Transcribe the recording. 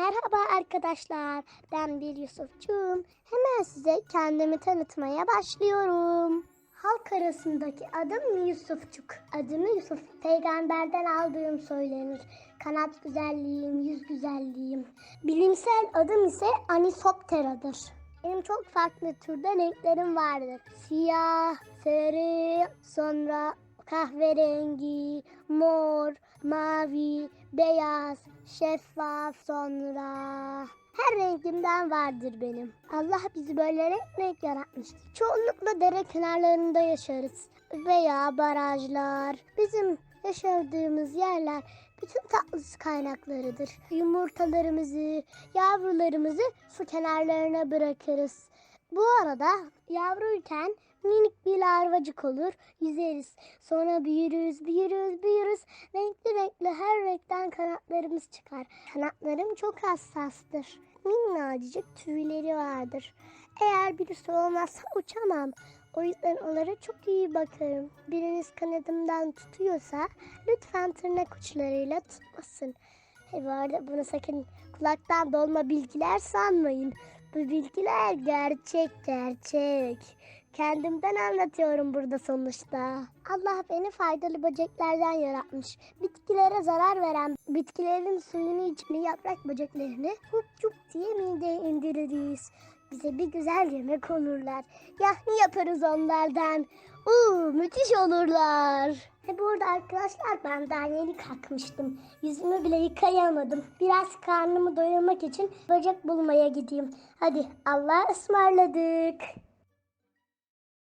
Merhaba arkadaşlar. Ben bir Yusufçuğum. Hemen size kendimi tanıtmaya başlıyorum. Halk arasındaki adım Yusufçuk. Adımı Yusuf peygamberden aldığım söylenir. Kanat güzelliğim, yüz güzelliğim. Bilimsel adım ise Anisoptera'dır. Benim çok farklı türde renklerim vardır. Siyah, sarı, sonra kahverengi, mor, mavi, beyaz, şeffaf sonra. Her rengimden vardır benim. Allah bizi böyle renk renk yaratmıştır. Çoğunlukla dere kenarlarında yaşarız. Veya barajlar. Bizim yaşadığımız yerler bütün tatlı su kaynaklarıdır. Yumurtalarımızı, yavrularımızı su kenarlarına bırakırız. Bu arada yavruyken minik bir larvacık olur, yüzeriz. Sonra büyürüz, büyürüz, büyürüz. Renkli renkli her renkten kanatlarımız çıkar. Kanatlarım çok hassastır. Minnacık tüyleri vardır. Eğer birisi olmazsa uçamam. O yüzden onlara çok iyi bakarım. Biriniz kanadımdan tutuyorsa lütfen tırnak uçlarıyla tutmasın. He, bu arada bunu sakın kulaktan dolma bilgiler sanmayın. Bu bilgiler gerçek gerçek. Kendimden anlatıyorum burada sonuçta. Allah beni faydalı böceklerden yaratmış. Bitkilere zarar veren bitkilerin suyunu içmeyi yaprak böceklerini hup cup diye mideye indiririz. Bize bir güzel yemek olurlar. Yahni yaparız onlardan. Uuu müthiş olurlar. Ve burada arkadaşlar ben daha yeni kalkmıştım. Yüzümü bile yıkayamadım. Biraz karnımı doyurmak için böcek bulmaya gideyim. Hadi Allah'a ısmarladık.